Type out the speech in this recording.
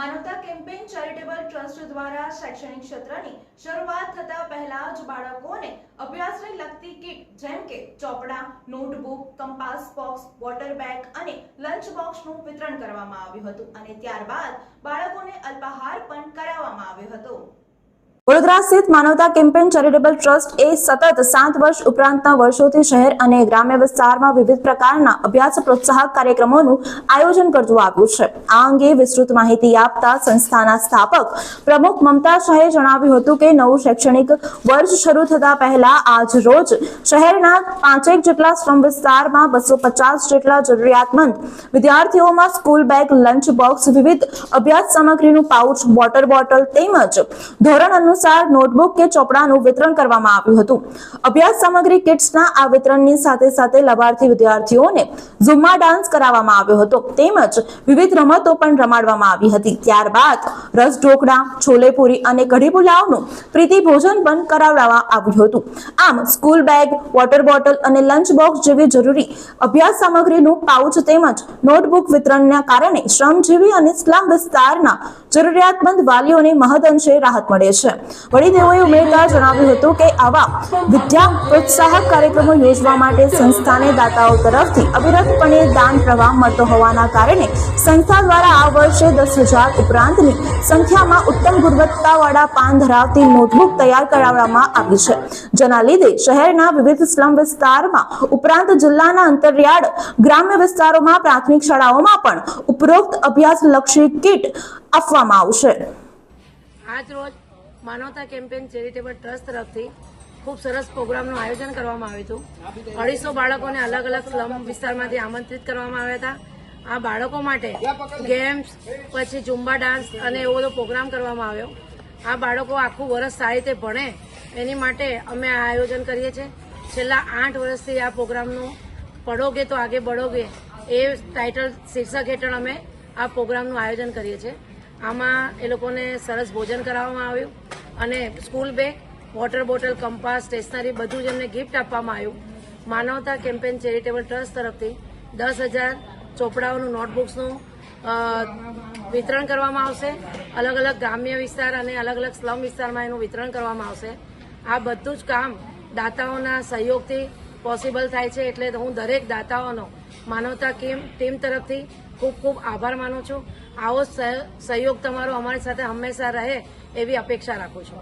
માનવતા campaign charitable trust દ્વારા શૈક્ષણિક ક્ષેત્રની શરૂઆત થતા પહેલા જ બાળકોને અભ્યાસને લગતી કીટ, જેમ કે ચોપડા, notebook, compass box, water bag અને લંચ બોક્સનું વિતરણ કરવામાં આવ્યું હતું અને ત્યારબાદ બાળકોને અલ્પાહાર પણ કરાવવામાં આવ્યો હતો. વડોદરા સ્થિત માનવતા કેમ્પેન ચેરિટેબલ ટ્રસ્ટ એ સતત સાત વર્ષ ઉપરાંતના વર્ષોથી શહેર અને ગ્રામ્ય વિસ્તારમાં વિવિધ પ્રકારના અભ્યાસ પ્રોત્સાહક કાર્યક્રમોનું આયોજન કરતું આવ્યું છે. આ અંગે વિસ્તૃત માહિતી આપતા સંસ્થાના સ્થાપક પ્રમુખ મમતા શાહે જણાવ્યું હતું કે નવું શૈક્ષણિક વર્ષ શરૂ થતા પહેલા આજ રોજ શહેરના પાંચેક જેટલા શ્રમ વિસ્તારમાં બસો પચાસ જેટલા જરૂરિયાતમંદ વિદ્યાર્થીઓમાં સ્કૂલ બેગ, લંચ બોક્સ, વિવિધ અભ્યાસ સામગ્રીનું પાઉચ, વોટર બોટલ તેમજ ધોરણ અનુસાર નોટબુક કે ચોપડાનું વિતરણ કરવામાં આવ્યું હતું. અભ્યાસ સામગ્રી કિટ્સના આ વિતરણની સાથે સાથે લાભાર્થી વિદ્યાર્થીઓને ઝુમ્મા ડાન્સ કરાવવામાં આવ્યો હતો. તેમજ વિવિધ રમતો પણ રમાડવામાં આવી હતી. ત્યારબાદ રસ ઢોકળા, છોલેપુરી અને કઢી પુલાવનું પ્રીતિ ભોજન પણ કરાવવામાં આવ્યું હતું. આમ, સ્કૂલ બેગ, વોટર બોટલ અને લંચ બોક્સ જેવી જરૂરી અભ્યાસ સામગ્રીનું પાઉચ તેમજ નોટબુક વિતરણના કારણે શ્રમજીવી અને સ્લમ વિસ્તારના જરૂરિયાતમંદ વાલીઓને મહદઅંશે રાહત મળે છે. વળી તેઓએ ઉમેરતા જણાવ્યું હતું કે આવા વિદ્યા પ્રોત્સાહક કાર્યક્રમો યોજવા માટે સંસ્થાને દાતાઓ તરફથી અવિરતપણે દાન પ્રવાહ મળતો હોવાના કારણે સંસ્થા દ્વારા આ વર્ષે દસ હજાર ઉપરાંતની સંખ્યામાં ઉત્તમ ગુણવત્તાવાળા પાન ધરાવતી નોટબુક તૈયાર કરાવવામાં આવી છે. જેના લીધે શહેરના વિવિધ સ્લમ વિસ્તારમાં ઉપરાંત જિલ્લાના અંતરિયાળ ગ્રામ્ય વિસ્તારોમાં પ્રાથમિક શાળાઓમાં પણ ઉપરોક્ત અભ્યાસલક્ષી કીટ આપવામાં આવશે. આજ રોજ માનવતા કેમ્પેન ચેરિટેબલ ટ્રસ્ટ તરફથી ખૂબ સરસ પ્રોગ્રામનું આયોજન કરવામાં આવ્યું હતું. અઢીસો બાળકોને અલગ અલગ સ્લમ વિસ્તારમાંથી આમંત્રિત કરવામાં આવ્યા હતા. આ બાળકો માટે ગેમ્સ, પછી ઝુંબા ડાન્સ અને એવો બધો પ્રોગ્રામ કરવામાં આવ્યો. આ બાળકો આખું વર્ષ સારી રીતે ભણે, એની માટે અમે આ આયોજન કરીએ છીએ. છેલ્લા આઠ વર્ષથી આ પ્રોગ્રામનું પડોગે તો આગે બળોગે એ ટાઇટલ શીર્ષક હેઠળ અમે આ પ્રોગ્રામનું આયોજન કરીએ છીએ. આમાં એ લોકોને સરસ ભોજન કરાવવામાં આવ્યું અને school bag water bottle, compass, stationery બધું જ એમને ગિફ્ટ આપવામાં આવ્યું. માનવતા કેમ્પેન ચેરિટેબલ ટ્રસ્ટ તરફથી દસ હજાર ચોપડાઓનું નોટબુક્સનું વિતરણ કરવામાં આવશે. અલગ અલગ ગ્રામ્ય વિસ્તાર અને અલગ અલગ સ્લમ વિસ્તારમાં એનું વિતરણ કરવામાં આવશે. આ બધું જ કામ દાતાઓના સહયોગથી પોસિબલ થાય છે. એટલે હું દરેક દાતાઓનો માનવતા કેમ ટીમ તરફથી ખૂબ ખૂબ આભાર માનું છું. આવો સહ- સહયોગ તમારો અમારી સાથે હંમેશા રહે એવી અપેક્ષા રાખું છું.